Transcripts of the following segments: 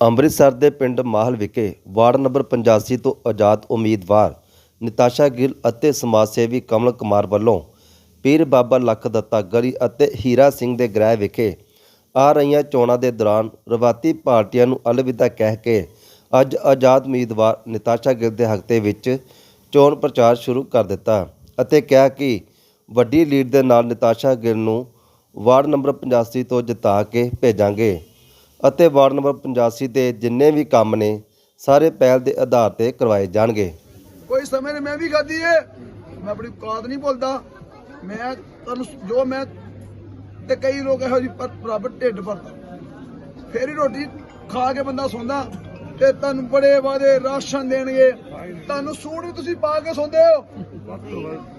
ਅੰਮ੍ਰਿਤਸਰ ਦੇ ਪਿੰਡ ਮਾਹਲ ਵਿਖੇ ਵਾਰਡ ਨੰਬਰ 85 ਤੋਂ ਆਜ਼ਾਦ ਉਮੀਦਵਾਰ ਨਿਤਾਸ਼ਾ ਗਿੱਲ ਅਤੇ ਸਮਾਜ ਸੇਵੀ ਕਮਲ ਕੁਮਾਰ ਵੱਲੋਂ ਪੀਰ ਬਾਬਾ ਲੱਖ ਦੱਤਾ ਗਲੀ ਅਤੇ ਹੀਰਾ ਸਿੰਘ ਦੇ ਗ੍ਰਹਿ ਵਿਖੇ ਆ ਰਹੀਆਂ ਚੋਣਾਂ ਦੇ ਦੌਰਾਨ ਰਵਾਤੀ ਪਾਰਟੀਆਂ ਨੂੰ ਅਲਵਿਦਾ ਕਹਿ ਕੇ ਅੱਜ ਆਜ਼ਾਦ ਉਮੀਦਵਾਰ ਨਿਤਾਸ਼ਾ ਗਿੱਲ ਦੇ ਹੱਕ ਦੇ ਵਿੱਚ ਚੋਣ ਪ੍ਰਚਾਰ ਸ਼ੁਰੂ ਕਰ ਦਿੱਤਾ ਅਤੇ ਕਿਹਾ ਕਿ ਵੱਡੀ ਲੀਡ ਦੇ ਨਾਲ ਨਿਤਾਸ਼ਾ ਗਿੱਲ ਨੂੰ ਵਾਰਡ ਨੰਬਰ 85 ਤੋਂ ਜਿਤਾ ਕੇ ਭੇਜਾਂਗੇ। ਅਤੇ ਵਾਰਡ ਨੰਬਰ 85 ਤੇ ਜਿੰਨੇ ਵੀ ਕੰਮ ਨੇ, ਸਾਰੇ ਪਹਿਲ ਦੇ ਆਧਾਰ ਤੇ ਕਰਵਾਏ ਜਾਣਗੇ। ਕੋਈ ਸਮੇਂ ਨੇ ਮੈਂ ਵੀ ਖਾਧੀ ਏ। ਮੈਂ ਆਪਣੀ ਔਕਾਤ ਨਹੀਂ ਭੁੱਲਦਾ। ਮੈਂ ਤੁਹਾਨੂੰ ਜੋ ਮੈਂ ਤੇ ਕਈ ਲੋਕ ਇਹੋ ਜਿਹੀ ਬਰਾਬਰ ਢਿੱਡ ਭਰਦਾ। ਫੇਰ ਹੀ ਰੋਟੀ ਖਾ ਕੇ ਬੰਦਾ ਸੌਂਦਾ। ਤੇ ਤੁਹਾਨੂੰ ਬੜੇ ਵਾਦੇ ਰਾਸ਼ਨ ਦੇਣਗੇ। ਤੁਹਾਨੂੰ ਸੂਟ ਵੀ ਤੁਸੀਂ ਪਾ ਕੇ ਸੌਂਦੇ ਹੋ।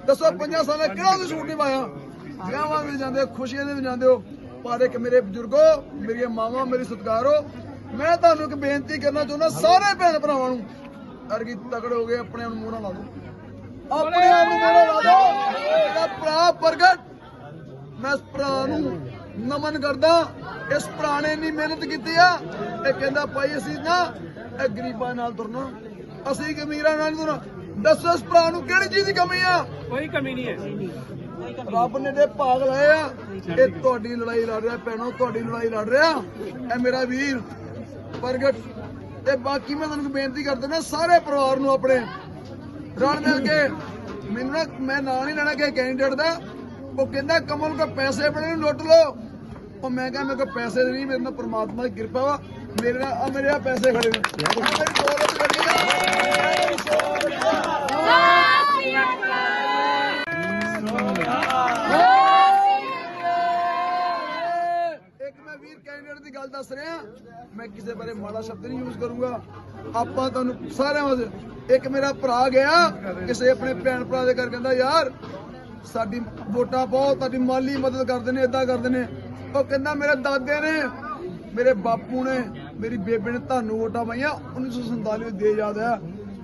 ਦੱਸੋ, ਪੰਜਾਂ ਸਾਲਾਂ ਕਿਹੜਾ ਤੁਸੀਂ ਸੂਟ ਨਹੀਂ ਪਾਇਆ? ਵਿਆਹਾਂ ਵਿੱਚ ਜਾਂਦੇ ਹੋ, ਖੁਸ਼ੀਆਂ ਦੇ ਵਿੱਚ ਜਾਂਦੇ ਹੋ। ਪਰ ਇੱਕ ਮੇਰੇ ਬਜ਼ੁਰਗੋ, ਮੇਰੀਆਂ ਮਾਵਾਂ, ਮੇਰੀ ਸਤਿਕਾਰੋ, ਮੈਂ ਤੁਹਾਨੂੰ ਇੱਕ ਬੇਨਤੀ ਕਰਨਾ ਚਾਹੁੰਦਾ, ਸਾਰੇ ਭੈਣ ਭਰਾਵਾਂ ਨੂੰ, ਅਰਗੀ ਤਗੜ ਹੋ ਗਏ, ਆਪਣੇ ਆਪ ਨੂੰ ਮੋਹਰਾ ਲਾ ਦਿਓ। ਆਪਣੇ ਆਪ ਨੂੰ ਮੋਹਰਾ ਲਾ ਦਿਓ। ਇਹਦਾ ਭਰਾ ਪ੍ਰਗਟ, ਮੈਂ ਇਸ ਭਰਾ ਨੂੰ ਨਮਨ ਕਰਦਾ, ਇਸ ਭਰਾ ਨੇ ਇੰਨੀ ਮਿਹਨਤ ਕੀਤੀ ਆ, ਇਹ ਕਹਿੰਦਾ, ਭਾਈ ਅਸੀਂ ਨਾ ਇਹ ਗਰੀਬਾਂ ਨਾਲ ਤੁਰਨਾ, ਅਸੀਂ ਗਮੀਰਾਂ ਨਾਲ ਤੁਰਨਾ। ਦੱਸੋ ਇਸ ਭਰਾ ਨੂੰ ਕਿਹੜੀ ਚੀਜ਼ ਦੀ ਕਮੀ ਆ? ਕੋਈ ਕਮੀ ਨਹੀਂ ਹੈ। ਰੱਬ ਨੇ ਦੇ ਭਾਗ ਲਾਏ ਆ। ਇਹ ਤੁਹਾਡੀ ਲੜਾਈ ਲੜ ਰਿਹਾ, ਭੈਣੋ, ਤੁਹਾਡੀ ਲੜਾਈ ਲੜ ਰਿਹਾ। ਇਹ ਮੇਰਾ ਵੀਰ, ਪ੍ਰਗਟ ਤੇ ਬਾਕੀ ਮੈਂ ਤੁਹਾਨੂੰ ਬੇਨਤੀ ਕਰ ਦਿੰਦਾ ਸਾਰੇ ਪਰਿਵਾਰ ਨੂੰ ਆਪਣੇ ਰਲ ਮਿਲ ਕੇ ਮੈਨੂੰ ਨਾ, ਮੈਂ ਨਾਂ ਨਹੀਂ ਲੈਣਾ ਕਿ ਕੈਂਡੀਡੇਟ ਦਾ। ਉਹ ਕਹਿੰਦਾ, ਕਮਲ ਕੋ ਪੈਸੇ ਬੜੇ ਨੂੰ ਲੁੱਟ ਲਓ। ਉਹ ਮੈਂ ਕਿਹਾ, ਮੇਰੇ ਕੋਲ ਪੈਸੇ ਨਹੀਂ, ਮੇਰੇ ਨਾਲ ਪ੍ਰਮਾਤਮਾ ਦੀ ਕਿਰਪਾ ਵਾ। ਮੇਰੇ ਨਾਲ ਆ ਮੇਰੇ ਆ ਪੈਸੇ ਖੜੇ ਨੇ। ਇੱਕ ਮੈਂ ਵੀਰ ਕੈਂਡੀਡੇਟ ਦੀ ਗੱਲ ਦੱਸ ਰਿਹਾ। ਮੈਂ ਕਿਸੇ ਬਾਰੇ ਮਾੜਾ ਸ਼ਬਦ ਨਹੀਂ ਯੂਜ਼ ਕਰੂੰਗਾ। ਆਪਾਂ ਤੁਹਾਨੂੰ ਸਾਰਿਆਂ ਵਾਸਤੇ ਇੱਕ ਮੇਰਾ ਭਰਾ ਗਿਆ। ਕਿਸੇ ਆਪਣੇ ਭੈਣ ਭਰਾ ਦੇ ਘਰ ਕਹਿੰਦਾ, ਯਾਰ, ਸਾਡੀ ਵੋਟਾਂ ਬਹੁਤ, ਤੁਹਾਡੀ ਮਾਲੀ ਮਦਦ ਕਰਦੇ ਨੇ ਇਦਾਂ ਕਰਦੇ ਨੇ। ਉਹ ਕਹਿੰਦਾ, ਮੇਰੇ ਦਾਦੇ ਨੇ, ਮੇਰੇ ਬਾਪੂ ਨੇ, ਮੇਰੀ ਬੇਬੇ ਨੇ ਤੁਹਾਨੂੰ ਵੋਟਾਂ ਪਾਈਆਂ। 1947 ਵਿੱਚ ਦੇ ਯਾਦ ਆ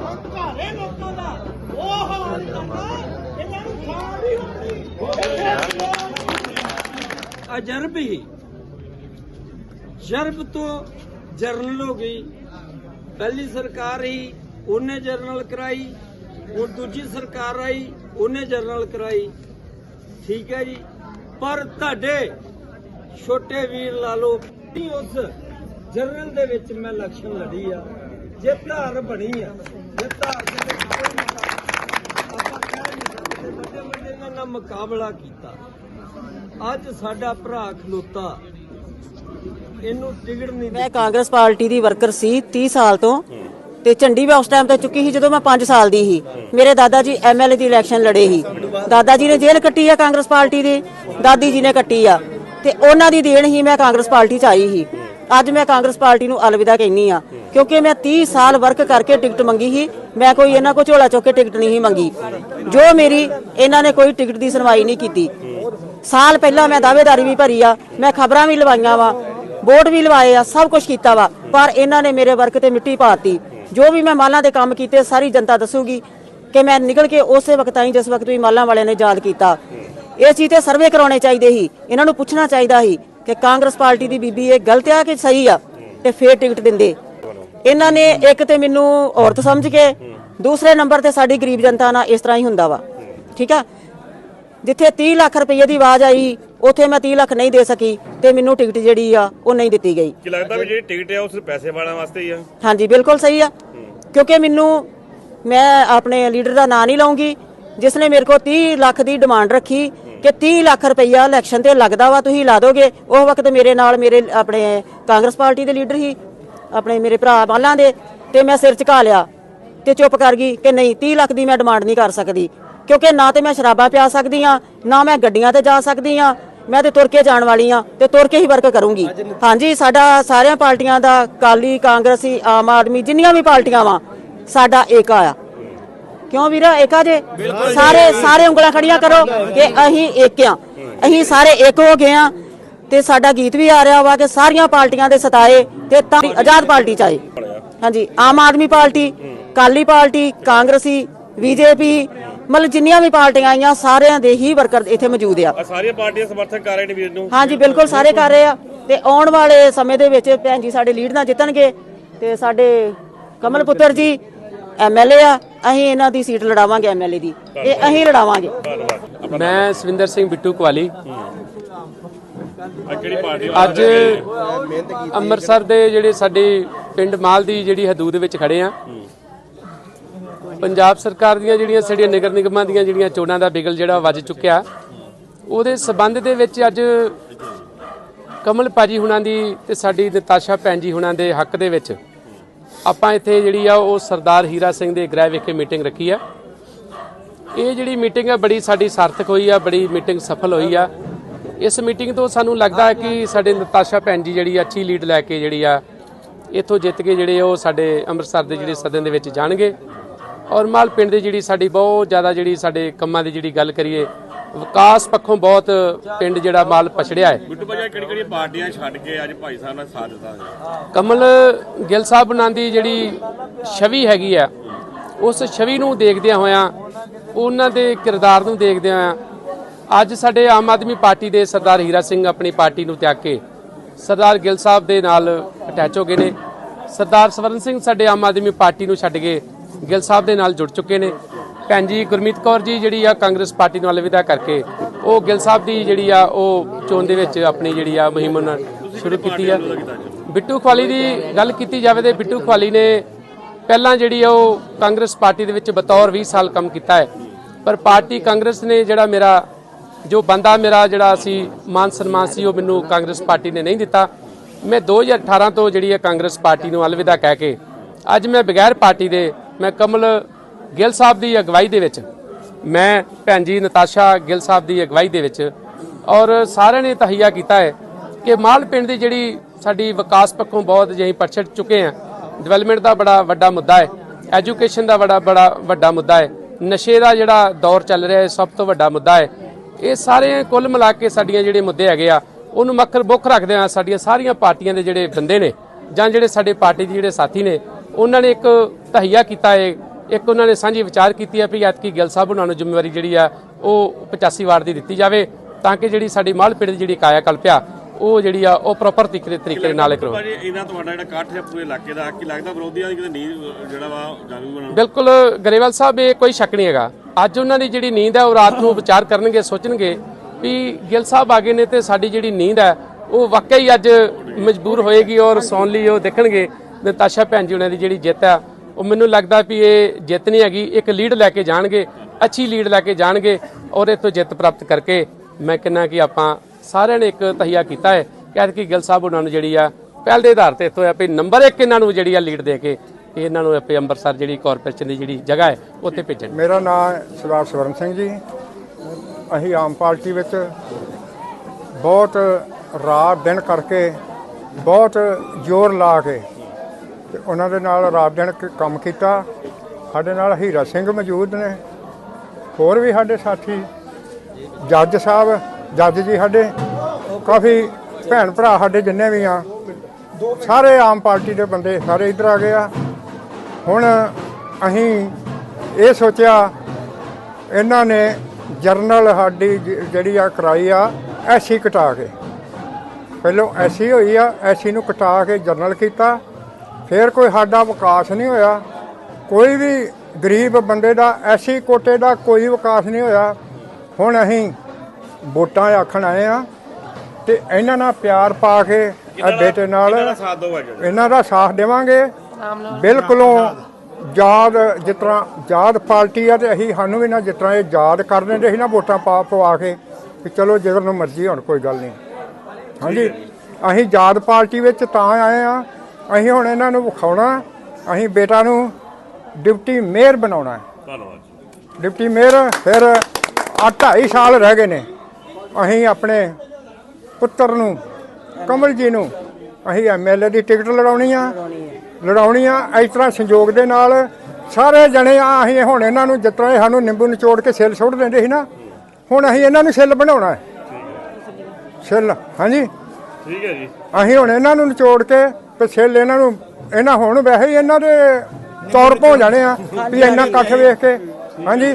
ਘਾਰੇ ਲੋਕਾਂ ਦਾ। ਉਹ ਹਾਲ ਕਰਦਾ ਇਹਨਾਂ ਨੂੰ ਖਾਣ ਨਹੀਂ ਹੁੰਦੀ ਅਜਰਬ ਹੀ। ਜਰਬ ਤੋਂ ਜਰਨਲ ਹੋ ਗਈ। ਪਹਿਲੀ ਸਰਕਾਰ ਹੀ ਉਹਨੇ ਜਰਨਲ ਕਰਾਈ। ਹੁਣ ਦੂਜੀ ਸਰਕਾਰ ਆਈ, ਉਹਨੇ ਜਰਨਲ ਕਰਾਈ। ਠੀਕ ਹੈ ਜੀ। ਪਰ ਤੁਹਾਡੇ ਛੋਟੇ ਵੀਰ ਲਾ ਲਓ ਉਸ ਜਰਨਲ ਦੇ ਵਿੱਚ ਮੈਂ ਇਲੈਕਸ਼ਨ ਲੜੀ ਆ। ਜੇ ਧਾਰ ਬਣੀ ਆ ਨਾਲ ਮੁਕਾਬਲਾ ਕੀਤਾ। ਅੱਜ ਸਾਡਾ ਭਰਾ ਖਲੋਤਾ। ਇਹਨੂੰ ਟਿਕਟ ਨਹੀਂ ਮੈਂ ਕਾਂਗਰਸ ਪਾਰਟੀ ਦੀ ਵਰਕਰ ਸੀ 30 ਸਾਲ ਤੋਂ। ਤੇ ਝੰਡੀ ਮੈਂ ਉਸ ਟਾਈਮ ਤੇ ਚੁੱਕੀ ਸੀ ਜਦੋਂ ਮੈਂ 5 ਸਾਲ ਦੀ ਸੀ। ਮੇਰੇ ਦਾਦਾ ਜੀ ਐਮਐਲਏ ਦੀ ਇਲੈਕਸ਼ਨ ਲੜੇ ਸੀ। ਦਾਦਾ ਜੀ ਨੇ ਜੇਲ੍ਹ ਕੱਟੀ ਆ ਕਾਂਗਰਸ ਪਾਰਟੀ ਦੇ, ਦਾਦੀ ਜੀ ਨੇ ਕੱਟੀ ਆ। ਤੇ ਉਹਨਾਂ ਦੀ ਦੇਣ ਹੀ ਮੈਂ ਕਾਂਗਰਸ ਪਾਰਟੀ ਚ ਆਈ ਸੀ। ਅੱਜ ਮੈਂ ਕਾਂਗਰਸ ਪਾਰਟੀ ਨੂੰ ਅਲਵਿਦਾ ਕਹਿੰਨੀ ਆ। ਕਿਉਂਕਿ ਮੈਂ 30 ਸਾਲ ਵਰਕ ਕਰਕੇ ਟਿਕਟ ਮੰਗੀ ਸੀ, ਮੈਂ ਕੋਈ ਇਹਨਾਂ ਕੋ ਝੋਲਾ ਚੁੱਕ ਕੇ ਟਿਕਟ ਨਹੀਂ ਮੰਗੀ। ਜੋ ਮੇਰੀ ਇਹਨਾਂ ਨੇ ਕੋਈ ਟਿਕਟ ਦੀ ਸੁਣਵਾਈ ਨਹੀਂ ਕੀਤੀ। ਸਾਲ ਪਹਿਲਾਂ ਮੈਂ ਦਾਅਵੇਦਾਰੀ ਵੀ ਭਰੀ ਆ, ਮੈਂ ਖਬਰਾਂ ਵੀ ਲਵਾਈਆਂ ਵਾ, ਵੋਟ ਵੀ ਲਵਾਏ ਆ, ਸਭ ਕੁਝ ਕੀਤਾ ਵਾ, ਪਰ ਇਹਨਾਂ ਨੇ ਮੇਰੇ ਵਰਕ ਤੇ ਮਿੱਟੀ ਪਾਤੀ ਜੋ ਵੀ ਮੈਂ ਮਾਲਾਂ ਦੇ ਕੰਮ ਕੀਤੇ, ਸਾਰੀ ਜਨਤਾ ਦੱਸੂਗੀ ਕਿ ਮੈਂ ਨਿਕਲ ਕੇ ਉਸੇ ਵਕਤ ਆਈ ਜਿਸ ਵਕਤ ਵੀ ਮਾਲਾਂ ਵਾਲਿਆਂ ਨੇ ਯਾਦ ਕੀਤਾ। ਇਹ ਚੀਜ਼ ਤੇ ਸਰਵੇ ਕਰਾਉਣੇ ਚਾਹੀਦੇ ਸੀ, ਇਹਨਾਂ ਨੂੰ ਪੁੱਛਣਾ ਚਾਹੀਦਾ ਸੀ ਕਿ ਕਾਂਗਰਸ ਪਾਰਟੀ ਦੀ ਬੀਬੀ ਇਹ ਗਲਤ ਆ ਕਿ ਸਹੀ ਆ ਤੇ ਫੇਰ ਟਿਕਟ ਦਿੰਦੇ। ਇਹਨਾਂ ਨੇ ਇੱਕ ਤੇ ਮੈਨੂੰ ਔਰਤ ਸਮਝ ਕੇ ਦੂਸਰੇ ਨੰਬਰ ਤੇ ਸਾਡੀ ਗਰੀਬ ਜਨਤਾ ਨਾਲ ਇਸ ਤਰ੍ਹਾਂ ਹੀ ਹੁੰਦਾ ਵਾ। ਠੀਕ ਆ? ਜਿੱਥੇ 30 ਲੱਖ ਰੁਪਏ ਦੀ ਆਵਾਜ਼ ਆਈ ਉੱਥੇ ਮੈਂ 30 ਲੱਖ ਨਹੀਂ ਦੇ ਸਕੀ ਤੇ ਮੈਨੂੰ ਟਿਕਟ ਜਿਹੜੀ ਆ ਉਹ ਨਹੀਂ ਦਿੱਤੀ ਗਈ। ਕੀ ਲੱਗਦਾ ਵੀ ਜਿਹੜੀ ਟਿਕਟ ਹੈ ਉਸ ਪੈਸੇ ਵਾਲਿਆਂ ਵਾਸਤੇ ਹੀ ਆ? ਹਾਂਜੀ ਬਿਲਕੁਲ ਸਹੀ ਆ। ਕਿਉਂਕਿ ਮੈਨੂੰ ਮੈਂ ਆਪਣੇ ਲੀਡਰ ਦਾ ਨਾਂ ਨਹੀਂ ਲਵਾਂਗੀ ਜਿਸ ਨੇ ਮੇਰੇ ਕੋਲ 30 ਲੱਖ ਦੀ ਡਿਮਾਂਡ ਰੱਖੀ ਕਿ 30 ਲੱਖ ਰੁਪਈਆ ਇਲੈਕਸ਼ਨ ਤੇ ਲੱਗਦਾ ਵਾ, ਤੁਸੀਂ ਲਾ ਦੋਗੇ। ਉਹ ਵਕਤ ਮੇਰੇ ਨਾਲ ਮੇਰੇ ਆਪਣੇ ਕਾਂਗਰਸ ਪਾਰਟੀ ਦੇ ਲੀਡਰ ਹੀ ਆਪਣੇ ਮੇਰੇ ਭਰਾ ਬਾਲਾਂ ਦੇ, ਤੇ ਮੈਂ ਸਿਰ ਝੁਕਾ ਲਿਆ ਤੇ ਚੁੱਪ ਕਰ ਗਈ ਕਿ ਨਹੀਂ 30 ਲੱਖ ਦੀ ਮੈਂ ਡਿਮਾਂਡ ਨਹੀਂ ਕਰ ਸਕਦੀ। ਕਿਉਂਕਿ ਨਾ ਤੇ ਮੈਂ ਸ਼ਰਾਬਾਂ ਪਿਆ ਸਕਦੀ ਆ, ਨਾ ਮੈਂ ਗੱਡੀਆਂ ਤੇ ਜਾ ਸਕਦੀ ਆ, ਮੈਂ ਤੇ ਤੁਰ ਕੇ ਜਾਣ ਵਾਲੀ ਆ ਤੇ ਤੁਰ ਕੇ ਹੀ ਵਰਕ ਕਰੂੰਗੀ। ਹਾਂਜੀ, ਸਾਡਾ ਸਾਰੀਆਂ ਪਾਰਟੀਆਂ ਦਾ ਕਾਲੀ ਕਾਂਗਰਸੀ, ਆਮ ਆਦਮੀ, ਜਿੰਨੀਆਂ ਵੀ ਪਾਰਟੀਆਂ ਵਾ, ਸਾਡਾ ਏਕਾ ਆ। ਕਿਉਂ ਵੀਰਾ? ਏਕਾ ਜੇ ਸਾਰੇ ਸਾਰੇ ਉਂਗਲਾਂ ਖੜੀਆਂ ਕਰੋ ਕਿ ਅਸੀਂ ਏਕ ਆ ਅਸੀਂ ਸਾਰੇ ਇੱਕ ਹੋ ਗਏ ਆ ਤੇ ਸਾਡਾ ਗੀਤ ਵੀ ਆ ਰਿਹਾ ਵਾ ਕਿ ਸਾਰੀਆਂ ਪਾਰਟੀਆਂ ਦੇ ਸਤਾਏ ਤੇ ਤਾਂ ਆਜ਼ਾਦ ਪਾਰਟੀ ਚ ਆਏ। ਹਾਂਜੀ ਆਮ ਆਦਮੀ ਪਾਰਟੀ ਕਾਲੀ ਪਾਰਟੀ ਕਾਂਗਰਸੀ ਬੀਜੇਪੀ ਮਤਲਬ ਜਿੰਨੀਆਂ ਵੀ ਪਾਰਟੀਆਂ ਆਈਆਂ ਸਾਰਿਆਂ ਦੇ ਹੀ ਵਰਕਰ ਇੱਥੇ ਮੌਜੂਦ ਆ। ਆ ਸਾਰੀਆਂ ਪਾਰਟੀਆਂ ਸਮਰਥਨ ਕਰ ਰਹੇ ਨੇ ਵੀਰ ਨੂੰ। ਹਾਂਜੀ ਬਿਲਕੁਲ ਸਾਰੇ ਕਰ ਰਹੇ ਆ। ਤੇ ਆਉਣ ਵਾਲੇ ਸਮੇਂ ਦੇ ਵਿੱਚ ਭੈਣ ਜੀ ਸਾਡੇ ਲੀਡ ਨਾਲ ਜਿੱਤਣਗੇ ਤੇ ਸਾਡੇ ਕਮਲ ਪੁੱਤਰ ਜੀ ਐਮਐਲਏ ਆ ਅਸੀਂ ਇਹਨਾਂ ਦੀ ਸੀਟ ਲੜਾਵਾਂਗੇ ਐਮਐਲਏ ਦੀ। ਇਹ ਅਸੀਂ ਲੜਾਵਾਂਗੇ। ਮੈਂ ਸਵਿੰਦਰ ਸਿੰਘ ਬਿੱਟੂ ਪਾਰਟੀ ਅੱਜ ਅੰਮ੍ਰਿਤਸਰ ਦੇ ਜਿਹੜੇ ਸਾਡੇ ਪਿੰਡ ਮਾਲ ਦੀ ਜਿਹੜੀ ਹਦੂਦ ਵਿੱਚ ਖੜੇ ਆ। ਪੰਜਾਬ ਸਰਕਾਰ ਦੀਆਂ ਜਿਹੜੀਆਂ ਸਾਡੀਆਂ ਨਗਰ ਨਿਗਮਾਂ ਦੀਆਂ ਜਿਹੜੀਆਂ ਚੋਣਾਂ ਦਾ ਬਿਗਲ ਜਿਹੜਾ ਵੱਜ ਚੁੱਕਿਆ। ਉਹਦੇ ਸਬੰਧ ਦੇ ਵਿੱਚ ਅੱਜ ਕਮਲ ਪਾਜੀ ਹੁਣਾਂ ਦੀ ਤੇ ਸਾਡੀ ਨਤਾਸ਼ਾ ਭੈਣ ਜੀ ਹੁਣਾਂ ਦੇ ਹੱਕ ਦੇ ਵਿੱਚ ਆਪਾਂ ਇੱਥੇ ਜਿਹੜੀ ਆ ਉਹ ਸਰਦਾਰ ਹੀਰਾ ਸਿੰਘ ਦੇ ਗ੍ਰਹਿ ਵਿਖੇ ਮੀਟਿੰਗ ਰੱਖੀ ਆ। ਇਹ ਜਿਹੜੀ ਮੀਟਿੰਗ ਆ ਬੜੀ ਸਾਡੀ ਸਾਰਥਕ ਹੋਈ ਆ, ਬੜੀ ਮੀਟਿੰਗ ਸਫਲ ਹੋਈ ਆ। ਇਸ ਮੀਟਿੰਗ ਤੋਂ ਸਾਨੂੰ ਲੱਗਦਾ ਹੈ ਕਿ ਸਾਡੇ ਨਤਾਸ਼ਾ ਭੈਣ ਜੀ ਜਿਹੜੀ ਅੱਛੀ ਲੀਡ ਲੈ ਕੇ ਜਿਹੜੀ ਆ, ਇੱਥੋਂ ਜਿੱਤ ਕੇ ਜਿਹੜੇ ਉਹ ਸਾਡੇ ਅੰਮ੍ਰਿਤਸਰ ਦੇ ਜਿਹੜੇ ਸਦਨ ਦੇ ਵਿੱਚ ਜਾਣਗੇ। ਔਰ ਮਾਲ ਪਿੰਡ ਦੀ ਜਿਹੜੀ ਸਾਡੀ ਬਹੁਤ ਜ਼ਿਆਦਾ ਜਿਹੜੀ ਸਾਡੇ ਕੰਮਾਂ ਦੀ ਜਿਹੜੀ ਗੱਲ ਕਰੀਏ ਵਿਕਾਸ ਪੱਖੋਂ ਬਹੁਤ ਪਿੰਡ ਜਿਹੜਾ ਮਾਲ ਪਛੜਿਆ ਹੈ। ਬਿੱਟੂ ਭਾਜੀ ਕਿਹੜੀ ਕਿਹੜੀ ਪਾਰਟੀਆਂ ਛੱਡ ਕੇ ਅੱਜ ਭਾਈ ਸਾਹਿਬ ਨਾਲ ਸਾਥ ਦਿੱਤਾ ਕਮਲ ਗਿੱਲ ਸਾਹਿਬ ਨਾਂ ਦੀ ਜਿਹੜੀ ਛਵੀ ਹੈਗੀ ਆ ਉਸ ਛਵੀ ਨੂੰ ਦੇਖਦਿਆਂ ਹੋਇਆਂ ਉਹਨਾਂ ਦੇ ਕਿਰਦਾਰ ਨੂੰ ਦੇਖਦਿਆਂ ਹੋਇਆਂ ਅੱਜ ਸਾਡੇ ਆਮ ਆਦਮੀ ਪਾਰਟੀ ਦੇ ਸਰਦਾਰ ਹੀਰਾ ਸਿੰਘ ਆਪਣੀ ਪਾਰਟੀ ਨੂੰ ਤਿਆਗ ਕੇ ਸਰਦਾਰ ਗਿੱਲ ਸਾਹਿਬ ਦੇ ਨਾਲ ਅਟੈਚ ਹੋ ਗਏ ਨੇ। ਸਰਦਾਰ ਸਵਰਨ ਸਿੰਘ ਸਾਡੇ ਆਮ ਆਦਮੀ ਪਾਰਟੀ ਨੂੰ ਛੱਡ ਕੇ ਗਿੱਲ ਸਾਹਿਬ ਦੇ ਨਾਲ ਜੁੜ ਚੁੱਕੇ ਨੇ। ਭੈਣ ਜੀ, ਗੁਰਮੀਤ ਕੌਰ ਜੀ ਜਿਹੜੀ ਆ ਕਾਂਗਰਸ ਪਾਰਟੀ ਨੂੰ ਅਲਵਿਦਾ ਕਰਕੇ, ਉਹ ਗਿੱਲ ਸਾਹਿਬ ਦੀ ਜਿਹੜੀ ਆ, ਉਹ ਚੋਣ ਦੇ ਵਿੱਚ ਆਪਣੀ ਜਿਹੜੀ ਆ ਮੁਹਿੰਮ ਸ਼ੁਰੂ ਕੀਤੀ ਆ। ਬਿੱਟੂ ਖਵਾਲੀ ਦੀ ਗੱਲ ਕੀਤੀ ਜਾਵੇ ਤੇ ਬਿੱਟੂ ਖਵਾਲੀ ਨੇ ਪਹਿਲਾਂ ਜਿਹੜੀ ਆ, ਉਹ ਕਾਂਗਰਸ ਪਾਰਟੀ ਦੇ ਵਿੱਚ ਬਤੌਰ 20 ਸਾਲ ਕੰਮ ਕੀਤਾ ਹੈ। ਪਰ ਪਾਰਟੀ ਕਾਂਗਰਸ ਨੇ ਜਿਹੜਾ ਮੇਰਾ, ਜੋ ਬੰਦਾ ਮੇਰਾ ਜਿਹੜਾ ਸੀ ਮਾਨ ਸਨਮਾਨ ਸੀ, ਉਹ ਮੈਨੂੰ ਕਾਂਗਰਸ ਪਾਰਟੀ ਨੇ ਨਹੀਂ ਦਿੱਤਾ। ਮੈਂ 2018 ਤੋਂ ਜਿਹੜੀ ਹੈ ਕਾਂਗਰਸ ਪਾਰਟੀ ਨੂੰ ਅਲਵਿਦਾ ਕਹਿ ਕੇ, ਅੱਜ ਮੈਂ ਬਗੈਰ ਪਾਰਟੀ ਦੇ, ਮੈਂ ਕਮਲ ਗਿੱਲ ਸਾਹਿਬ ਦੀ ਅਗਵਾਈ ਦੇ ਵਿੱਚ, ਮੈਂ ਭੈਣ ਜੀ ਨਤਾਸ਼ਾ ਗਿੱਲ ਸਾਹਿਬ ਦੀ ਅਗਵਾਈ ਦੇ ਵਿੱਚ ਔਰ ਸਾਰਿਆਂ ਨੇ ਤਹਈਆ ਕੀਤਾ ਹੈ ਕਿ ਮਾਲ ਪਿੰਡ ਦੀ ਜਿਹੜੀ ਸਾਡੀ ਵਿਕਾਸ ਪੱਖੋਂ ਬਹੁਤ ਜਿਹੀ ਪਛੜ ਚੁੱਕੇ ਆ ਡਿਵੈਲਪਮੈਂਟ ਦਾ ਬੜਾ ਵੱਡਾ ਮੁੱਦਾ ਹੈ ਐਜੂਕੇਸ਼ਨ ਦਾ ਬੜਾ ਬੜਾ ਵੱਡਾ ਮੁੱਦਾ ਹੈ, ਨਸ਼ੇ ਦਾ ਜਿਹੜਾ ਦੌਰ ਚੱਲ ਰਿਹਾ ਹੈ, ਸਭ ਤੋਂ ਵੱਡਾ ਮੁੱਦਾ ਹੈ। ਇਹ ਸਾਰੇ ਕੁੱਲ ਮਿਲਾ ਕੇ ਸਾਡੀਆਂ ਜਿਹੜੇ ਮੁੱਦੇ ਹੈਗੇ ਆ, ਉਹਨੂੰ ਮੱਖਰ ਮੁੱਖ ਰੱਖਦੇ ਆ ਸਾਡੀਆਂ ਸਾਰੀਆਂ ਪਾਰਟੀਆਂ ਦੇ ਜਿਹੜੇ ਬੰਦੇ ਨੇ ਜਾਂ ਜਿਹੜੇ ਸਾਡੇ ਪਾਰਟੀ ਦੇ ਜਿਹੜੇ ਸਾਥੀ ਨੇ, ਉਹਨਾਂ ਨੇ ਇੱਕ ਤਹਈਆ ਕੀਤਾ ਹੈ ਇੱਕ ਉਹਨਾਂ ਨੇ ਸਾਂਝੀ ਵਿਚਾਰ ਕੀਤੀ ਹੈ ਵੀ ਐਤਕੀ ਗਿੱਲ ਸਾਹਿਬ ਉਹਨਾਂ ਨੂੰ ਜ਼ਿੰਮੇਵਾਰੀ ਜਿਹੜੀ ਆ ਉਹ 85 ਵਾਰ ਦੀ ਦਿੱਤੀ ਜਾਵੇ ਤਾਂ ਕਿ ਜਿਹੜੀ ਸਾਡੀ ਮਾਲ ਪਿੰਡ ਦੀ ਜਿਹੜੀ ਕਾਇਆ ਕਲਪਿਆ ਉਹ ਜਿਹੜੀ ਆ ਉਹ ਪ੍ਰੋਪਰ ਤਰੀਕੇ ਤਰੀਕੇ ਨਾਲ ਕਰੋ ਭਾਜੀ ਇਹਨਾਂ ਤੁਹਾਡਾ ਜਿਹੜਾ ਇਕੱਠ ਹੈ ਪੂਰੇ ਇਲਾਕੇ ਦਾ ਕੀ ਲੱਗਦਾ ਵਿਰੋਧੀਆਂ ਦੀ ਕਿਤੇ ਨੀਂਦ ਜਿਹੜਾ ਵਾ ਜਾਗੂ ਬਣਾਉਣ? ਬਿਲਕੁਲ ਗਰੇਵਾਲ ਸਾਹਿਬ ਇਹ ਕੋਈ ਸ਼ੱਕ ਨਹੀਂ ਹੈਗਾ। ਅੱਜ ਉਹਨਾਂ ਦੀ ਜਿਹੜੀ ਨੀਂਦ ਹੈ ਉਹ ਰਾਤ ਨੂੰ ਵਿਚਾਰ ਕਰਨਗੇ ਸੋਚਣਗੇ ਵੀ ਗਿੱਲ ਸਾਹਿਬ ਆਗੇ ਨੇ ਤੇ ਸਾਡੀ ਜਿਹੜੀ ਨੀਂਦ ਹੈ ਉਹ ਵਾਕਈ ਅੱਜ ਮਜਬੂਰ ਹੋਏਗੀ ਔਰ ਸੌਣ ਲਈ ਉਹ ਦੇਖਣਗੇ। ਨਤਾਸ਼ਾ ਭੈਣ ਜੀ ਉਹਨਾਂ ਦੀ ਜਿਹੜੀ ਜਿੱਤ ਹੈ ਉਹ ਮੈਨੂੰ ਲੱਗਦਾ ਵੀ ਇਹ ਜਿੱਤ ਨਹੀਂ ਹੈਗੀ, ਇੱਕ ਲੀਡ ਲੈ ਕੇ ਜਾਣਗੇ, ਅੱਛੀ ਲੀਡ ਲੈ ਕੇ ਜਾਣਗੇ ਔਰ ਇਤੋਂ ਜਿੱਤ ਪ੍ਰਾਪਤ ਕਰਕੇ ਮੈਂ ਕਹਿੰਦਾ ਕਿ ਆਪਾਂ ਸਾਰਿਆਂ ਨੇ ਇੱਕ ਤਹੀਆ ਕੀਤਾ ਹੈ ਕਿ ਕਿ ਗਿੱਲ ਸਾਹਿਬ ਉਹਨਾਂ ਨੂੰ ਜਿਹੜੀ ਆ ਪਹਿਲ ਦੇ ਆਧਾਰ ਤੇ ਇੱਥੋਂ ਆ ਵੀ ਨੰਬਰ 1 ਇਹਨਾਂ ਨੂੰ ਜਿਹੜੀ ਆ ਲੀਡ ਦੇ ਕੇ ਇਹਨਾਂ ਨੂੰ ਆਪੇ ਅੰਮ੍ਰਿਤਸਰ ਜਿਹੜੀ ਕਾਰਪੋਰੇਸ਼ਨ ਦੀ ਜਿਹੜੀ ਜਗ੍ਹਾ ਹੈ, ਉੱਥੇ ਭੇਜਣ। ਮੇਰਾ ਨਾਮ ਸਰਦਾਰ ਸਵਰਨ ਸਿੰਘ ਜੀ। ਅਸੀਂ ਆਮ ਪਾਰਟੀ ਵਿੱਚ ਬਹੁਤ ਰਾਤ ਦਿਨ ਕਰਕੇ ਬਹੁਤ ਜ਼ੋਰ ਲਾ ਕੇ ਤੇ ਉਹਨਾਂ ਦੇ ਨਾਲ ਰਾਤ ਦਿਨ ਕੰਮ ਕੀਤਾ। ਸਾਡੇ ਨਾਲ ਹੀਰਾ ਸਿੰਘ ਮੌਜੂਦ ਨੇ। ਹੋਰ ਵੀ ਸਾਡੇ ਸਾਥੀ। ਜੱਜ ਸਾਹਿਬ, ਜੱਜ ਜੀ ਸਾਡੇ। ਕਾਫੀ ਭੈਣ ਭਰਾ ਸਾਡੇ ਜਿੰਨੇ ਵੀ ਆ। ਸਾਰੇ ਆਮ ਪਾਰਟੀ ਦੇ ਬੰਦੇ ਸਾਰੇ ਇੱਧਰ ਆ ਗਏ ਆ। ਹੁਣ ਅਸੀਂ ਇਹ ਸੋਚਿਆ, ਇਹਨਾਂ ਨੇ ਜਰਨਲ ਸਾਡੀ ਜਿਹੜੀ ਆ ਕਰਾਈ ਆ, ਐਸੀ ਕਟਾ ਕੇ। ਪਹਿਲਾਂ ਐਸੀ ਹੋਈ ਆ, ਐਸੀ ਨੂੰ ਕਟਾ ਕੇ ਜਰਨਲ ਕੀਤਾ। ਫਿਰ ਕੋਈ ਸਾਡਾ ਵਿਕਾਸ ਨਹੀਂ ਹੋਇਆ। ਕੋਈ ਵੀ ਗਰੀਬ ਬੰਦੇ ਦਾ ਐਸੀ ਕੋਟੇ ਦਾ ਕੋਈ ਵਿਕਾਸ ਨਹੀਂ ਹੋਇਆ। ਹੁਣ ਅਸੀਂ ਵੋਟਾਂ ਆਖਣ ਆਏ ਆ ਤੇ ਇਹਨਾਂ ਨਾਲ ਪਿਆਰ ਪਾ ਕੇ ਇਹ ਬੇਟੇ ਨਾਲ ਇਹਨਾਂ ਦਾ ਸਾਥ ਦੇਵਾਂਗੇ। ਬਿਲਕੁਲੋਂ ਯਾਦ ਜਿਸ ਤਰ੍ਹਾਂ ਯਾਦ ਪਾਰਟੀ ਆ ਤੇ ਅਸੀਂ ਸਾਨੂੰ ਵੀ ਨਾ ਜਿਸ ਤਰ੍ਹਾਂ ਇਹ ਯਾਦ ਕਰ ਦਿੰਦੇ ਸੀ ਨਾ ਵੋਟਾਂ ਪਾ ਪਵਾ ਕੇ ਕਿ ਚਲੋ ਜਦੋਂ ਨੂੰ ਮਰਜ਼ੀ ਹੁਣ ਕੋਈ ਗੱਲ ਨਹੀਂ। ਹਾਂਜੀ ਅਸੀਂ ਯਾਦ ਪਾਰਟੀ ਵਿੱਚ ਤਾਂ ਆਏ ਆ ਅਸੀਂ ਹੁਣ ਇਹਨਾਂ ਨੂੰ ਵਿਖਾਉਣਾ ਅਸੀਂ ਬੇਟਾ ਨੂੰ ਡਿਪਟੀ ਮੇਅਰ ਬਣਾਉਣਾ ਹੈ। ਧੰਨਵਾਦ ਜੀ। ਡਿਪਟੀ ਮੇਅਰ ਫਿਰ ਆ ਢਾਈ ਸਾਲ ਰਹਿ ਗਏ ਨੇ। ਅਸੀਂ ਆਪਣੇ ਪੁੱਤਰ ਨੂੰ ਕਮਲ ਜੀ ਨੂੰ ਅਸੀਂ ਐਮਐਲਏ ਦੀ ਟਿਕਟ ਲੜਾਉਣੀ ਆ। ਲੜਾਉਣੀ ਆ ਇਸ ਤਰ੍ਹਾਂ ਸੰਯੋਗ ਦੇ ਨਾਲ ਸਾਰੇ ਜਣੇ ਆ ਅਸੀਂ ਹੁਣ ਇਹਨਾਂ ਨੂੰ ਜਿਸ ਤਰ੍ਹਾਂ ਇਹ ਸਾਨੂੰ ਨਿੰਬੂ ਨਿਚੋੜ ਕੇ ਸਿੱਲ ਸੁੱਟ ਦਿੰਦੇ ਸੀ ਨਾ ਹੁਣ ਅਸੀਂ ਇਹਨਾਂ ਨੂੰ ਸਿੱਲ ਬਣਾਉਣਾ ਹੈ। ਸਿੱਲ ਹਾਂਜੀ? ਠੀਕ ਹੈ ਜੀ। ਅਸੀਂ ਹੁਣ ਇਹਨਾਂ ਨੂੰ ਨਿਚੋੜ ਕੇ ਤੇ ਸਿੱਲ ਇਹਨਾਂ ਨੂੰ, ਇਹਨਾਂ ਹੁਣ ਵੈਸੇ ਹੀ ਇਹਨਾਂ ਦੇ ਤੌਰ ਭੋ ਜਾਣੇ ਆ, ਵੀ ਇੰਨਾ ਇਕੱਠ ਵੇਖ ਕੇ। ਹਾਂਜੀ,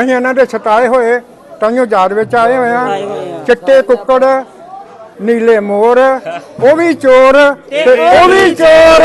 ਅਸੀਂ ਇਹਨਾਂ ਦੇ ਛਤਾਏ ਹੋਏ ਤਾਂਿਓ ਯਾਦ ਵਿੱਚ ਆਏ ਹੋਏ ਆ। ਚਿੱਟੇ ਕੁੱਕੜ, ਨੀਲੇ ਮੋਰ, ਉਹ ਵੀ ਚੋਰ, ਤੇ ਉਹ ਵੀ ਚੋਰ!